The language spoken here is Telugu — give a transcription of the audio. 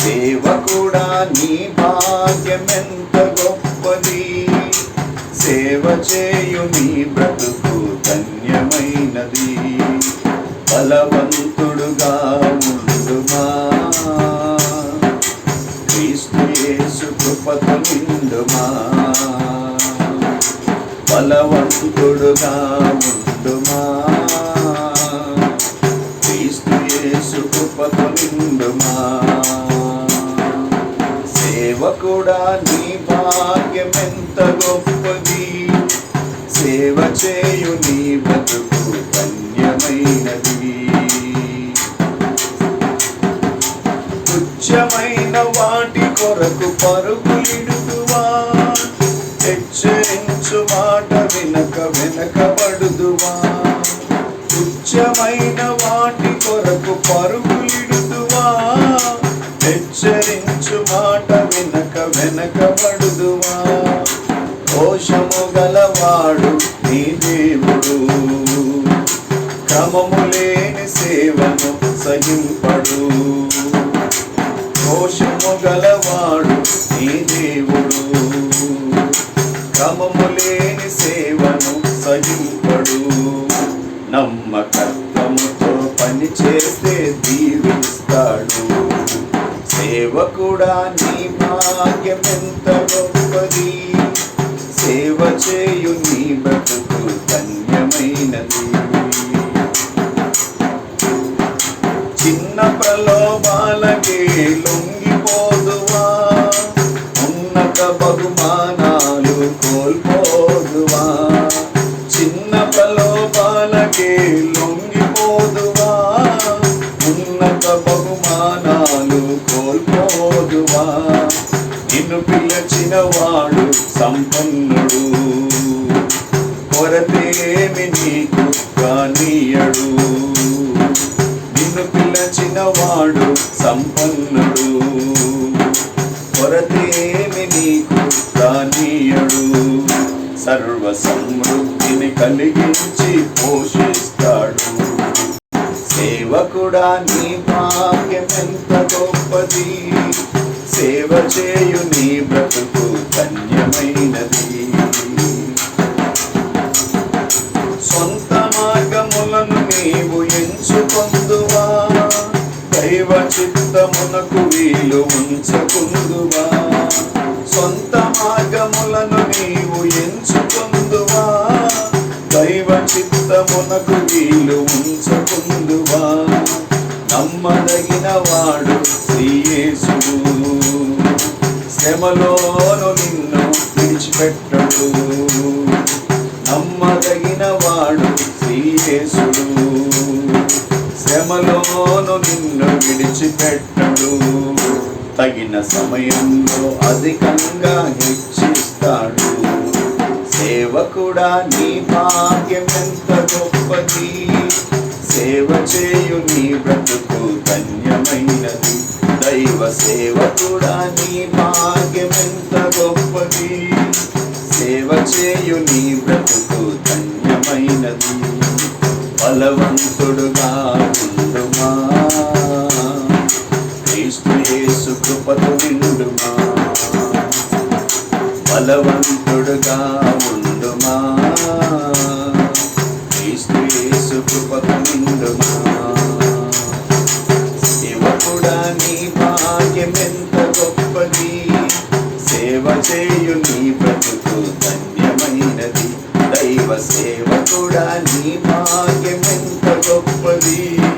సేవ కూడా నీ భాగ్యమెంత గొప్పది. సేవ చేయు నీ బ్రతుకు ధన్యమైనది. బలవంతుడుగా ఉండుమా. క్రీస్తు యేసు కృపతో నిండుమా. బలవంతుడుగా ఉండుమా. సేవకుడా నీ భాగ్యమెంత గొప్పది. సేవ చేయు నీ బతుకు ధన్యమైనది. తుచ్చమైన వాటి కొరకు పరుగులిడుదువా హెచ్చరించు మాట వెనక వెనకబడుదువా తుచ్చమైన వాటి కొరకు పరుగులిడుదువా హెచ్చరించు మాట వెనక వెనకబడుదువా? దోషము గలవాడు నీ దేవుడు. క్రమము లేని సేవను సహింపడు. దోషము గలవాడు నీ దేవుడు. క్రమము లేని సేవను సహింపడు. నమ్మకత్వముతో పని చేస్తే దీవిస్తాడు. సేవకుడా నీ భాగ్యమెంత గొప్పది. సేవ చేయు నీ బ్రతుకు ధన్యమైనది. చిన్న ప్రలోభాలకే లొంగిపోదువా. ఉన్నత బహుమానాలు కోల్పోదువా. చిన్న ప్రలోభాలకే లొంగిపోదువా. ఉన్నత బహుమానాలు కోల్పోదువా? నిన్ను పిలిచిన వాడు సంపన్నుడు. కొరతేమి నీకు కానీయడు. నిన్ను పిలిచిన వాడు సంపన్నుడు. కొరతేమి నీకు కానీయడు. సర్వ సమృద్ధిని కలిగించి పోషిస్తాడు. సేవకుడా నీ భాగ్యమెంత గొప్పది సేవ చేయు నీ బ్రతుకు ధన్యమైనది. సొంత మార్గములను నీవు ఎంచుకొందువా? దైవ చిత్తమునకు వీలు ఉంచకుందువా? సొంత మార్గములను నీవు ఎంచుకొందువా? దైవ చిత్తమునకు వీలు ఉంచకుందువా మరగిన వాడు శ్రీయేసుడు. శ్రమలోను నిన్ను విడిచిపెట్టడు. నమ్మదగిన వాడు శ్రీయేసుడు. శ్రమలోను నిన్ను విడిచిపెట్టడు. తగిన సమయంలో అధికంగా హెచ్చిస్తాడు. సేవకుడా నీ భాగ్యం ఎంత గొప్పది. సేవ చేయు నీ బ్రతుకు ధన్యమైనది. దైవ సేవ కూడా నీ భాగ్యమెంత గొప్పది. సేవ చేయు నీ బ్రతుకు ధన్యమైనది. బలవంతుడుగా ఉండుమా. క్రీస్తు యేసు కృపతో నిండుమా. బలవంతుడుగా ఉండుమా. క్రీస్తు యేసు కృపతో నిండుమా. సేవచేయు నీ బ్రతుకు ధన్యమైనది. దైవ సేవకుడా నీ భాగ్యం ఎంత గొప్పది.